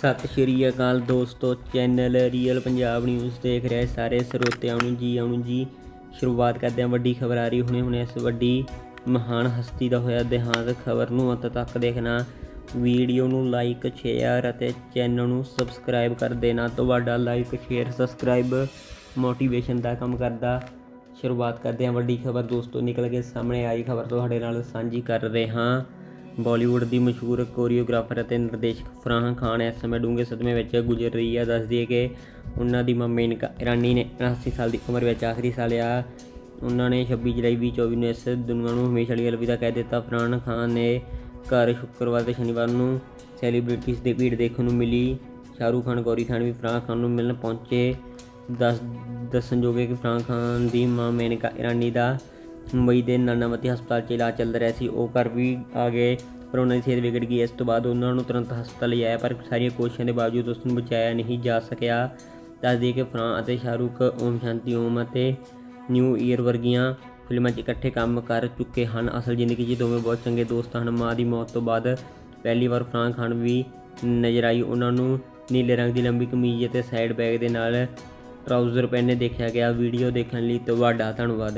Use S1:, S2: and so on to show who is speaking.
S1: ਸਤਿ ਸ਼੍ਰੀ ਅਕਾਲ ਦੋਸਤੋ, channel real Punjab news ਦੇਖ ਰਹੇ ਸਾਰੇ ਸਰੋਤਿਆਂ ਨੂੰ ਜੀ, ਆਉਣ ਨੂੰ ਜੀ। ਸ਼ੁਰੂਆਤ ਕਰਦੇ ਹਾਂ ਵੱਡੀ ਖਬਰ ਆ ਰਹੀ ਹੁਣੇ ਹੁਣੇ ਇਸ ਵੱਡੀ ਮਹਾਨ ਹਸਤੀ ਦਾ ਹੋਇਆ ਦੇਹਾਂਤ ਖਬਰ ਨੂੰ ਅੰਤ ਤੱਕ ਦੇਖਣਾ। ਵੀਡੀਓ ਨੂੰ ਲਾਈਕ ਸ਼ੇਅਰ ਅਤੇ ਚੈਨਲ ਨੂੰ ਸਬਸਕ੍ਰਾਈਬ ਕਰ ਦੇਣਾ। ਤੁਹਾਡਾ ਲਾਈਕ ਸ਼ੇਅਰ ਸਬਸਕ੍ਰਾਈਬ ਮੋਟੀਵੇਸ਼ਨ ਦਾ ਕੰਮ ਕਰਦਾ। ਸ਼ੁਰੂਆਤ ਕਰਦੇ ਹਾਂ ਵੱਡੀ ਖਬਰ ਦੋਸਤੋ, ਨਿਕਲ ਕੇ ਸਾਹਮਣੇ ਆਈ ਖਬਰ ਤੁਹਾਡੇ ਨਾਲ ਸਾਂਝੀ ਕਰ ਰਹੇ ਹਾਂ। ਬਾਲੀਵੁੱਡ ਦੀ ਮਸ਼ਹੂਰ ਕੋਰੀਓਗ੍ਰਾਫਰ ਅਤੇ ਨਿਰਦੇਸ਼ਕ ਫਰਾਹ ਖਾਨ ਇਸ ਸਮੇਂ ਡੂੰਘੇ ਸਦਮੇ ਵਿੱਚ ਗੁਜ਼ਰ ਰਹੀ ਹੈ। ਦੱਸਦੀ ਹੈ ਕਿ ਉਹਨਾਂ ਦੀ ਮਾਂ ਮੇਨਕਾ ਇਰਾਨੀ ਨੇ 80 ਸਾਲ ਦੀ ਉਮਰ ਵਿੱਚ ਆਖਰੀ ਸਾਲ ਆ। ਉਹਨਾਂ ਨੇ 26 ਜੁਲਾਈ 2024 ਨੂੰ ਇਸ ਦੁਨੀਆ ਨੂੰ ਹਮੇਸ਼ਾ ਲਈ ਅਲਵਿਦਾ ਕਹਿ ਦਿੱਤਾ। ਫਰਾਨ ਖਾਨ ਨੇ ਘਰ ਸ਼ੁੱਕਰਵਾਰ ਤੇ ਸ਼ਨੀਵਾਰ ਨੂੰ ਸੈਲੀਬ੍ਰਿਟੀਜ਼ ਦੀ ਭੀੜ ਦੇਖਣ ਨੂੰ ਮਿਲੀ। ਸ਼ਾਹਰੂਖ ਖਾਨ, ਗੌਰੀ ਖਾਨ ਵੀ ਫਰਾਨ ਖਾਨ ਨੂੰ ਮਿਲਣ ਪਹੁੰਚੇ। ਦੱਸ ਦੱਸਣਯੋਗ ਹੈ ਕਿ ਫਰਾਹ ਖਾਨ ਦੀ ਮਾਂ ਮੇਨਕਾ ਇਰਾਨੀ ਦਾ ਮੁੰਬਈ ਦੇ ਨਾਨਾਵਤੀ ਹਸਪਤਾਲ 'ਚ ਇਲਾਜ ਚੱਲ ਰਿਹਾ ਸੀ। ਉਹ ਘਰ ਵੀ ਆ ਗਏ। ਪਰ ਉਹਨਾਂ ਦੀ ਸਿਹਤ ਵਿਗੜ ਗਈ। ਇਸ ਤੋਂ ਬਾਅਦ ਉਹਨਾਂ ਨੂੰ ਤੁਰੰਤ ਹਸਪਤਾਲ ਲਿਆਇਆ ਪਰ ਸਾਰੀਆਂ ਕੋਸ਼ਿਸ਼ਾਂ ਦੇ ਬਾਵਜੂਦ ਉਸ ਨੂੰ ਬਚਾਇਆ ਨਹੀਂ ਜਾ ਸਕਿਆ। ਦੱਸ ਦਈਏ ਕਿ ਫਰਾਂ ਅਤੇ ਸ਼ਾਹਰੁਖ ਓਮ ਸ਼ਾਂਤੀ ਓਮ ਅਤੇ ਨਿਊ ਈਅਰ ਵਰਗੀਆਂ ਫਿਲਮਾਂ 'ਚ ਇਕੱਠੇ ਕੰਮ ਕਰ ਚੁੱਕੇ ਹਨ। ਅਸਲ ਜ਼ਿੰਦਗੀ 'ਚ ਦੋਵੇਂ ਬਹੁਤ ਚੰਗੇ ਦੋਸਤ ਹਨ। ਮਾਂ ਦੀ ਮੌਤ ਤੋਂ ਬਾਅਦ ਪਹਿਲੀ ਵਾਰ ਫਰਾਂ ਖਾਨ ਵੀ ਨਜ਼ਰ ਆਈ। ਉਹਨਾਂ ਨੂੰ ਨੀਲੇ ਰੰਗ ਦੀ ਲੰਬੀ ਕਮੀਜ਼ ਅਤੇ ਸਾਈਡ ਬੈਗ ਦੇ ਨਾਲ ਟਰਾਊਜ਼ਰ ਪਹਿਨੇ ਦੇਖਿਆ ਗਿਆ। ਵੀਡੀਓ ਦੇਖਣ ਲਈ ਤੁਹਾਡਾ ਧੰਨਵਾਦ।